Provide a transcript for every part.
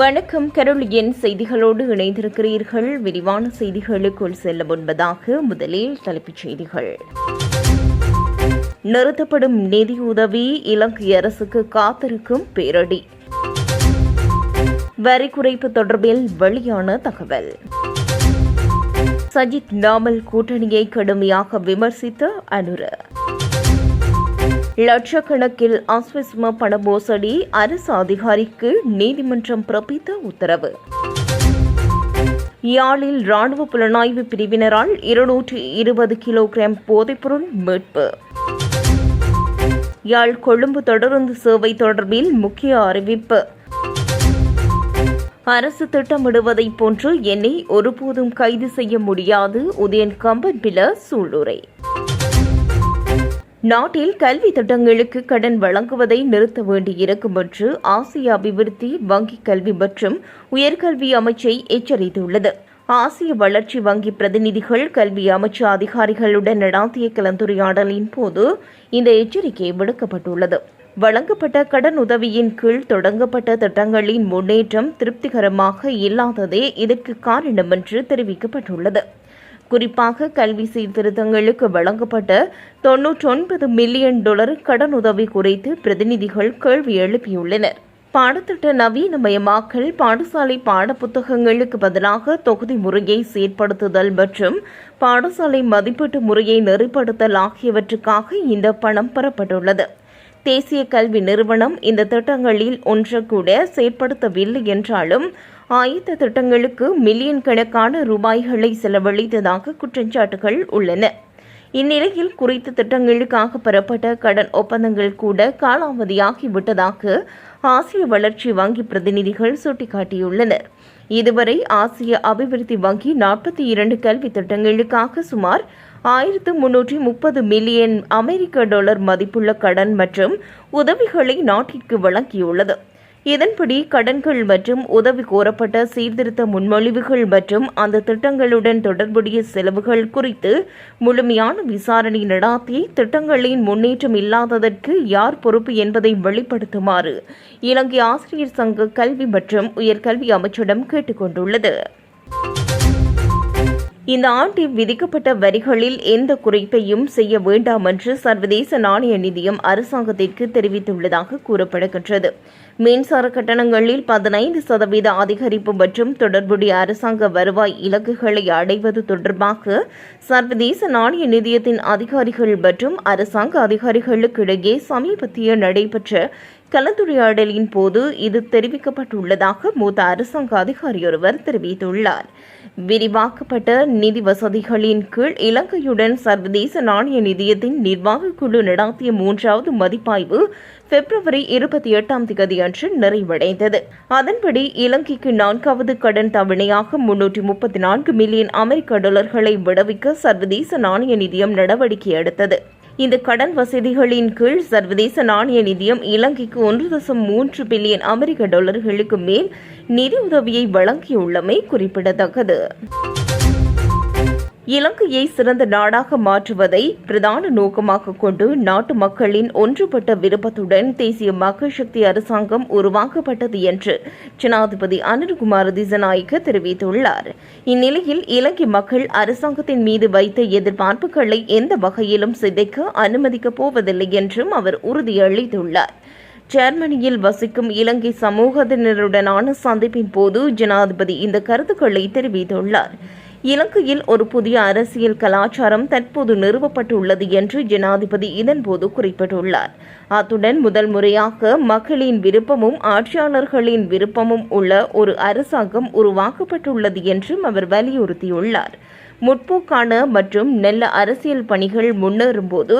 வணக்கம். கரோலியன் செய்திகளோடு இணைந்திருக்கிறீர்கள். விரிவான செய்திகளுக்குள் செல்ல முன்பதாக முதலில் தலைப்புச் செய்திகள். நிறுத்தப்படும் நிதியுதவி இலங்கை அரசுக்கு காத்திருக்கும் பேரடி. வரி குறைப்பு தொடர்பில் வெளியான தகவல். சஜித் நாமல் கூட்டணியை கடுமையாக விமர்சித்த அனுர. லட்சக்கணக்கில் அஸ்விஸ்ம பண மோசடி அரசு அதிகாரிக்கு நீதிமன்றம் பிறப்பித்த உத்தரவு. யாழில் ராணுவ புலனாய்வு பிரிவினரால் இருநூற்றி இருபது கிலோகிராம் போதைப்பொருள் மீட்பு. யாழ் கொழும்பு தொடருந்து சேவை தொடர்பில் முக்கிய அறிவிப்பு. அரசு திட்டமிடுவதைப் போன்று என்னை ஒருபோதும் கைது செய்ய முடியாது உதயன் கம்பன்பில சூளுரை. நாட்டில் கல்வி திட்டங்களுக்கு கடன் வழங்குவதை நிறுத்த வேண்டியிருக்கும் என்று ஆசிய அபிவிருத்தி வங்கி கல்வி மற்றும் உயர்கல்வி அமைச்சை எச்சரித்துள்ளது. ஆசிய வளர்ச்சி வங்கி பிரதிநிதிகள் கல்வி அமைச்சு அதிகாரிகளுடன் நடாத்திய கலந்துரையாடலின் போது இந்த எச்சரிக்கை விடுக்கப்பட்டுள்ளது. வழங்கப்பட்ட கடன் உதவியின் கீழ் தொடங்கப்பட்ட திட்டங்களின் முன்னேற்றம் திருப்திகரமாக இல்லாததே இதற்கு காரணம் என்று தெரிவிக்கப்பட்டுள்ளது. குறிப்பாக கல்வி சீர்திருத்தங்களுக்கு வழங்கப்பட்ட தொன்னூற்றொன்பது மில்லியன் டாலர் கடனுதவி குறித்து பிரதிநிதிகள் கேள்வி எழுப்பியுள்ளனர். பாடத்திட்ட நவீனமயமாக்கல் பாடசாலை பாடப்புத்தகங்களுக்கு பதிலாக தொகுதி முறையை செயற்படுத்துதல் மற்றும் பாடசாலை மதிப்பீட்டு முறையை நெறிப்படுத்தல் ஆகியவற்றுக்காக இந்த பணம் பெறப்பட்டுள்ளது. தேசிய கல்வி நிறுவனம் இந்த திட்டங்களில் ஒன்று கூட செயற்படுத்தவில்லை என்றாலும் ஆயத்த திட்டங்களுக்கு மில்லியன் கணக்கான ரூபாய்களை செலவழித்ததாக குற்றச்சாட்டுகள் உள்ளன. இந்நிலையில் குறித்த திட்டங்களுக்காக பெறப்பட்ட கடன் ஒப்பந்தங்கள் கூட காலாவதியாகிவிட்டதாக ஆசிய வளர்ச்சி வங்கி பிரதிநிதிகள் சுட்டிக்காட்டியுள்ளனர். இதுவரை ஆசிய அபிவிருத்தி வங்கி நாற்பத்தி இரண்டு கல்வி திட்டங்களுக்காக சுமார் ஆயிரத்து முன்னூற்றி முப்பது மில்லியன் அமெரிக்க டாலர் மதிப்புள்ள கடன் மற்றும் உதவிகளை நாட்டிற்கு வழங்கியுள்ளது. இதன்படி கடன்கள் மற்றும் உதவி கோரப்பட்ட சீர்திருத்த முன்மொழிவுகள் மற்றும் அந்த திட்டங்களுடன் தொடர்புடைய செலவுகள் குறித்து முழுமையான விசாரணை நடாத்தி திட்டங்களின் முன்னேற்றம் இல்லாததற்கு யார் பொறுப்பு என்பதை வெளிப்படுத்துமாறு இலங்கை ஆசிரியர் சங்க கல்வி மற்றும் உயர்கல்வி அமைச்சிடம் கேட்டுக் கொண்டுள்ளது இந்த ஆண்டில் விதிக்கப்பட்ட வரிகளில் எந்த குறைப்பையும் செய்ய வேண்டாம் என்று சர்வதேச நாணய நிதியம் அரசாங்கத்திற்கு தெரிவித்துள்ளதாக கூறப்படுகின்றது. மின்சார கட்டணங்களில் பதினைந்து சதவீத அதிகரிப்பு மற்றும் தொடர்புடைய அரசாங்க வருவாய் இலக்குகளை அடைவது தொடர்பாக சர்வதேச நாணய நிதியத்தின் அதிகாரிகள் மற்றும் அரசாங்க அதிகாரிகளுக்கு இடையே சமீபத்திய நடைபெற்ற கலந்துரையாடலின் போது இது தெரிவிக்கப்பட்டுள்ளதாக மூத்த அரசாங்க அதிகாரியொருவர் தெரிவித்துள்ளார். விரிவாக்கப்பட்ட நிதி வசதிகளின் கீழ் இலங்கையுடன் சர்வதேச நாணய நிதியத்தின் நிர்வாக குழு நடாத்திய மூன்றாவது மதிப்பாய்வு பிப்ரவரி இருபத்தி எட்டாம் தேதி அன்று நிறைவடைந்தது. அதன்படி இலங்கைக்கு நான்காவது கடன் தவணையாக முன்னூற்றி முப்பத்தி நான்கு மில்லியன் அமெரிக்க டாலர்களை விடுவிக்க சர்வதேச நாணய நிதியம் நடவடிக்கை எடுத்தது. இந்த கடன் வசதிகளின் கீழ் சர்வதேச நாணய நிதியம் இலங்கைக்கு ஒன்று தசம் மூன்று பில்லியன் அமெரிக்க டாலர்களுக்கு மேல் நிதியுதவியை வழங்கியுள்ளமை குறிப்பிடத்தக்கது. இலங்கையை சிறந்த நாடாக மாற்றுவதை பிரதான நோக்கமாக கொண்டு நாட்டு மக்களின் ஒன்றுபட்ட விருப்பத்துடன் தேசிய மக்கள் சக்தி அரசாங்கம் உருவாக்கப்பட்டது என்று ஜனாதிபதி அனில்குமார் திசநாயக்க தெரிவித்துள்ளார். இந்நிலையில் இலங்கை மக்கள் அரசாங்கத்தின் மீது வைத்த எதிர்பார்ப்புகளை எந்த வகையிலும் சிதைக்க அனுமதிக்கப் போவதில்லை என்றும் அவர் உறுதியளித்துள்ளார். ஜெர்மனியில் வசிக்கும் இலங்கை சமூகத்தினருடனான சந்திப்பின் போது ஜனாதிபதி இந்த கருத்துக்களை தெரிவித்துள்ளார். இலங்கையில் ஒரு புதிய அரசியல் கலாச்சாரம் தற்போது நிறுவப்பட்டுள்ளது என்று ஜனாதிபதி இதன்போது குறிப்பிட்டுள்ளார். அத்துடன் முதல் முறையாக மக்களின் விருப்பமும் ஆட்சியாளர்களின் விருப்பமும் உள்ள ஒரு அரசாங்கம் உருவாக்கப்பட்டுள்ளது என்றும் அவர் வலியுறுத்தியுள்ளார். முற்போக்கான மற்றும் நல்ல அரசியல் பணிகள் முன்னேறும்போது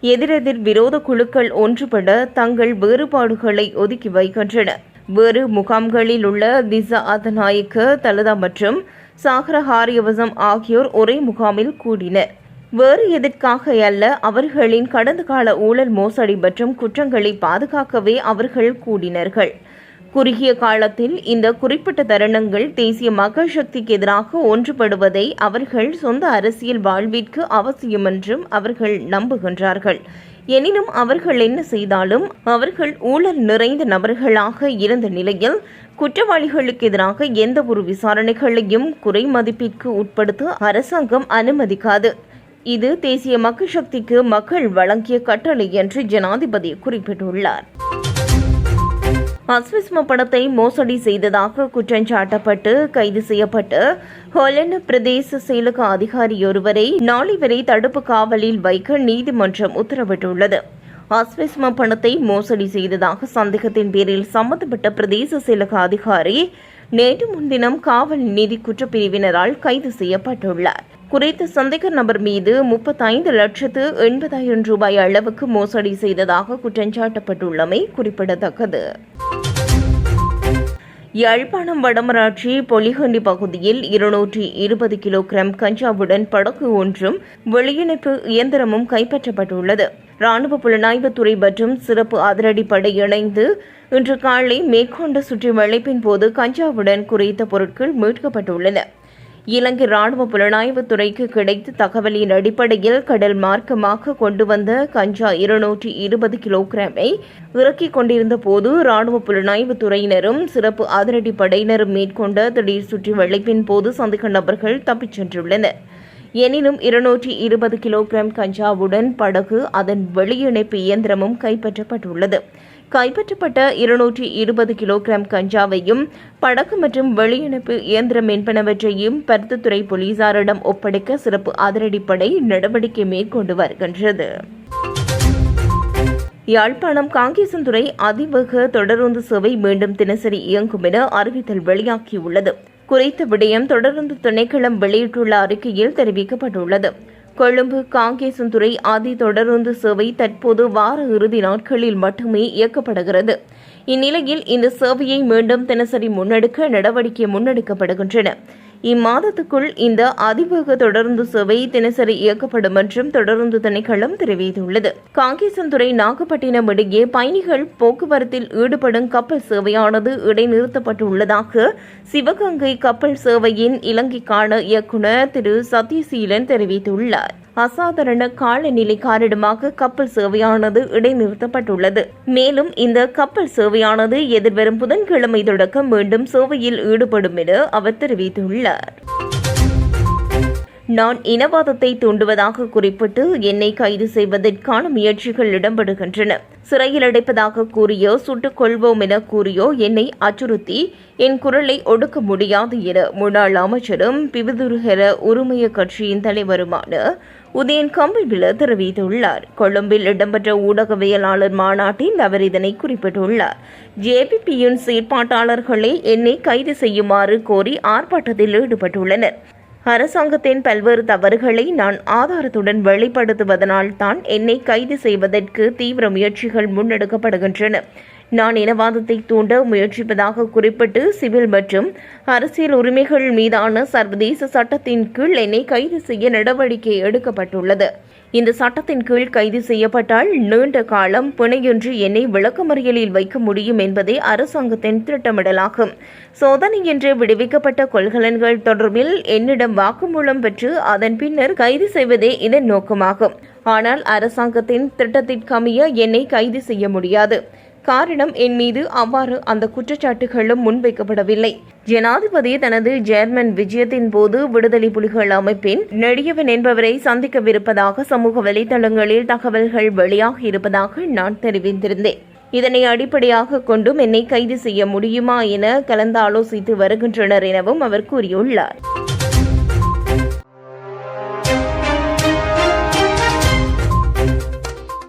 எதிரெதிர் விரோத குழுக்கள் ஒன்றுபட தங்கள் வேறுபாடுகளை ஒதுக்கி வைக்கின்றன. வேறு முகாம்களில் உள்ள திசா அதநாயக்க தலதா மற்றும் சாகரஹாரியவசம் ஆகியோர் ஒரே முகாமில் கூடினர். வேறு எதற்காக அல்ல அவர்களின் கடந்த கால ஊழல் மோசடி மற்றும் குற்றங்களை பாதுகாக்கவே அவர்கள் கூடினர்கள். குறுகிய காலத்தில் இந்த குறிப்பிட்ட தருணங்கள் தேசிய மக்கள் சக்திக்கு எதிராக ஒன்றுபடுவதை அவர்கள் சொந்த அரசியல் வாழ்விற்கு அவசியம் என்றும் அவர்கள் நம்புகின்றார்கள். எனினும் அவர்கள் என்ன செய்தாலும் அவர்கள் ஊழல் நிறைந்த நபர்களாக இருந்த நிலையில் குற்றவாளிகளுக்கு எதிராக எந்த ஒரு விசாரணைகளையும் குறை மதிப்பிற்கு உட்படுத்த அரசாங்கம் அனுமதிக்காது. இது தேசிய மக்கள் சக்திக்கு மக்கள் வழங்கிய கட்டளை என்று ஜனாதிபதி குறிப்பிட்டுள்ளார். அஸ்விஸ்ம பணத்தை மோசடி செய்ததாக குற்றஞ்சாட்டப்பட்டு கைது செய்யப்பட்டு ஹொலண்ட் பிரதேச செயலக அதிகாரியொருவரை நாளை வரை தடுப்பு காவலில் வைக்க நீதிமன்றம் உத்தரவிட்டுள்ளது. அஸ்விஸ்ம பணத்தை மோசடி செய்ததாக சந்தேகத்தின் பேரில் சம்பந்தப்பட்ட பிரதேச செயலக அதிகாரி நேற்று முன்தினம் காவல் நீதி குற்றப்பிரிவினரால் கைது செய்யப்பட்டுள்ளார். குறித்த சந்தேக நபர் மீது முப்பத்தைந்து லட்சத்து எண்பதாயிரம் ரூபாய் அளவுக்கு மோசடி செய்ததாக குற்றஞ்சாட்டப்பட்டுள்ளமை குறிப்பிடத்தக்கது. யாழ்ப்பாணம் வடமராட்சி பொலிகண்டி பகுதியில் இருநூற்றி இருபது கிலோகிராம் கஞ்சாவுடன் படகு ஒன்றும் வெளியிணைப்பு இயந்திரமும் கைப்பற்றப்பட்டுள்ளது. ராணுவ புலனாய்வுத்துறை மற்றும் சிறப்பு அதிரடிப்படை இணைந்து இன்று காலை மேற்கொண்ட சுற்றி வளைப்பின் போது கஞ்சாவுடன் குறித்த பொருட்கள் மீட்கப்பட்டுள்ளன. இலங்கை ராணுவ புலனாய்வுத் துறைக்கு கிடைத்த தகவலின் அடிப்படையில் கடல் மார்க்கமாக கொண்டு வந்த கஞ்சா இருநூற்றி இருபது கிலோகிராமை இறக்கிக் கொண்டிருந்த போது ராணுவ புலனாய்வுத் துறையினரும் சிறப்பு அதிரடி படையினரும் மேற்கொண்ட திடீர் சுற்றி வளைப்பின் போது சந்தேக நபர்கள் தப்பிச் சென்றுள்ளனர். எனினும் இருநூற்றி இருபது கிலோகிராம் கஞ்சாவுடன் படகு அதன் வெளியிணைப்பு இயந்திரமும் கைப்பற்றப்பட்டுள்ளது. கைப்பற்றப்பட்ட இருநூற்றி இருபது கிலோகிராம் கஞ்சாவையும் படகு மற்றும் வெளியிணைப்பு இயந்திரம் என்பனவற்றையும் பருத்தத்துறை போலீசாரிடம் ஒப்படைக்க சிறப்பு அதிரடிப்படை நடவடிக்கை மேற்கொண்டு வருகின்றது. யாழ்ப்பாணம் காங்கேசன்துறை அதிவேக தொடருந்து சேவை மீண்டும் தினசரி இயங்கும் என அறிவித்தல் வெளியாகியுள்ளது. குறித்த விடயம் தொடர்ந்து திணைக்களம் வெளியிட்டுள்ள அறிக்கையில் தெரிவிக்கப்பட்டுள்ளது. கொழும்பு காங்கேசன்துறை ஆதி தொடருந்து சேவை தற்போது வார இறுதி நாட்களில் மட்டுமே இயக்கப்படுகிறது. இந்நிலையில் இந்த சேவையை மீண்டும் தினசரி முன்னெடுக்க நடவடிக்கை முன்னெடுக்கப்படுகின்றன. இம்மாதத்துக்குள் இந்த அதிவேக தொடருந்து சேவை தினசரி இயக்கப்படும் என்றும் தொடருந்து திணைக்களம் தெரிவித்துள்ளது. காங்கேசன்துறை நாகப்பட்டினம் இடையே பயணிகள் போக்குவரத்தில் ஈடுபடும் கப்பல் சேவையானது இடைநிறுத்தப்பட்டுள்ளதாக சிவகங்கை கப்பல் சேவையின் இலங்கைக்கான இயக்குநர் திரு சத்யசீலன் தெரிவித்துள்ளார். அசாதாரண காலநிலை காரணமாக கப்பல் சேவையானது இடைநிறுத்தப்பட்டுள்ளது. மேலும் இந்த கப்பல் சேவையானது எதிர்வரும் புதன்கிழமை தொடக்கம் மீண்டும் சேவையில் ஈடுபடும் என அவர் தெரிவித்துள்ளார். நான் இனவாதத்தை தூண்டுவதாக குறிப்பிட்டு என்னை கைது செய்வதற்கான முயற்சிகள் இடம்பெறுகின்றன. சிறையில் அடைப்பதாக கூறியோ சுட்டுக் கொள்வோம் என கூறியோ என்னை அச்சுறுத்தி என் குரலை ஒடுக்க முடியாது என முன்னாள் அமைச்சரும் பிவிதுருகர உரிமைய கட்சியின் தலைவருமான உதயன் கம்பிபில தெரிவித்துள்ளார் கொழும்பில் இடம்பெற்ற ஊடகவியலாளர் மாநாட்டில் அவர் இதனை குறிப்பிட்டுள்ளார். ஜேபிபியின் செயற்பாட்டாளர்களே என்னை கைது செய்யுமாறு கோரி ஆர்ப்பாட்டத்தில் ஈடுபட்டுள்ளனர். அரசாங்கத்தின் பல்வேறு தவறுகளை நான் ஆதாரத்துடன் வெளிப்படுத்துவதனால் தான் என்னை கைது செய்வதற்கு தீவிர முயற்சிகள் முன்னெடுக்கப்படுகின்றன. நான் இனவாதத்தை தூண்ட முயற்சிப்பதாக குறிப்பிட்டு சிவில் மற்றும் அரசியல் உரிமைகள் மீதான சர்வதேச சட்டத்தின் கீழ் என்னை கைது செய்ய நடவடிக்கை எடுக்கப்பட்டுள்ளது. இந்த சட்டத்தின் கீழ் கைது செய்யப்பட்டால் நீண்ட காலம் பிணையொன்று என்னை விளக்கமறியலில் வைக்க முடியும் என்பதே அரசாங்கத்தின் திட்டமிடலாகும். சோதனையின்றி விடுவிக்கப்பட்ட கொள்கலன்கள் தொடர்பில் என்னிடம் வாக்குமூலம் பெற்று அதன் பின்னர் கைது செய்வதே இதன் நோக்கமாகும். ஆனால் அரசாங்கத்தின் திட்டத்திற்கமைய என்னை கைது செய்ய முடியாது. காரணம் என் மீது அவ்வாறு அந்த குற்றச்சாட்டுகளும் முன்வைக்கப்படவில்லை. ஜனாதிபதி தனது ஜேர்மன் விஜயத்தின் போது விடுதலை புலிகள் அமைப்பின் நெடியவன் என்பவரை சந்திக்கவிருப்பதாக சமூக வலைதளங்களில் தகவல்கள் வெளியாகி இருப்பதாக நான் தெரிவித்திருந்தேன். இதனை அடிப்படையாக கொண்டும் என்னை கைது செய்ய முடியுமா என கலந்தாலோசித்து வருகின்றனர் எனவும் அவர் கூறியுள்ளார்.